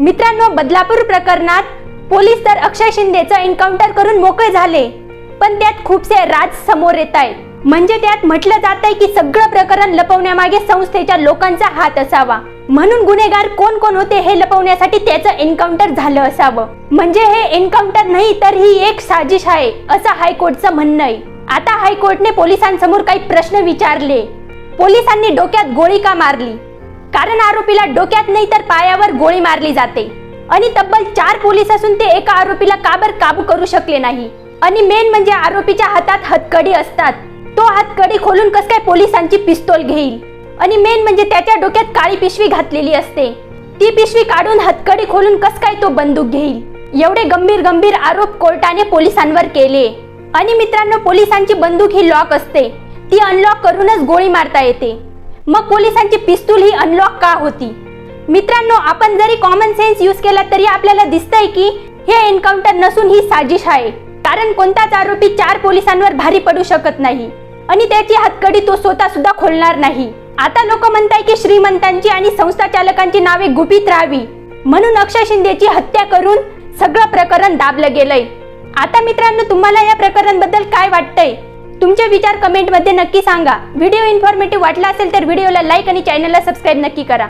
मित्रांनो बदलापूर प्रकरणात पोलीस तर अक्षय शिंदेचं एन्काउंटर करून मोकळे झाले. पण त्यात खूपसे राज समोर येत आहेत. म्हणजे त्यात म्हटलं जात आहे की सगळं प्रकरण लपवण्यामागे संस्थेच्या लोकांचा हात असावा. म्हणून गुन्हेगार कोण कोण होते हे लपवण्यासाठी त्याचं एन्काउंटर झालं असावं. म्हणजे हे एन्काउंटर नाही तर ही एक साजिश आहे असं हायकोर्टचं म्हणणं आहे. आता हायकोर्टने पोलिसांसमोर काही प्रश्न विचारले. पोलिसांनी डोक्यात गोळी का मारली? कारण आरोपीला डोक्यात नाही तर पायावर गोळी मारली जाते. आणि तब्बल चार पोलीस असून ते एका आरोपीला काबर काबू करू शकले नाही? आणि मेन म्हणजे आरोपीच्या हातात हातकडी असतात. तो हातकडी खोलून कस काय पोलिसांची पिस्तोल घेईल? आणि मेन म्हणजे त्याच्या डोक्यात काळी पिशवी घातलेली असते. ती पिशवी काढून हातकडी खोलून कस काय तो बंदूक घेईल? एवढे गंभीर गंभीर आरोप कोर्टाने पोलिसांवर केले. आणि मित्रांनो पोलिसांची बंदूक ही लॉक असते. ती अनलॉक करूनच गोळी मारता येते. मग पोलिसांची पिस्तूल ही अनलॉक का होती? मित्रांनो आपण जरी कॉमन सेन्स यूज केला तरी आपल्याला दिसतंय की हे एन्काउंटर नसून ही साजिश आहे. कारण कोणताच आरोपी चार पोलिसांवर भारी पडू शकत नाही. आणि त्याची हातकडी तो स्वतः सुद्धा खोलणार नाही. आता लोक म्हणताय की श्रीमंतांची आणि संस्था चालकांची नावे गुपित राहावी. म्हणून अक्षय शिंदेची हत्या करून सगळं प्रकरण दाबलं गेलंय. आता मित्रांनो तुम्हाला या प्रकरणाबद्दल काय वाटतंय? तुमचे विचार कमेंटमध्ये नक्की सांगा. व्हिडिओ इन्फॉर्मेटिव्ह वाटला असेल तर व्हिडिओला लाईक आणि चॅनलला सबस्क्राईब नक्की करा.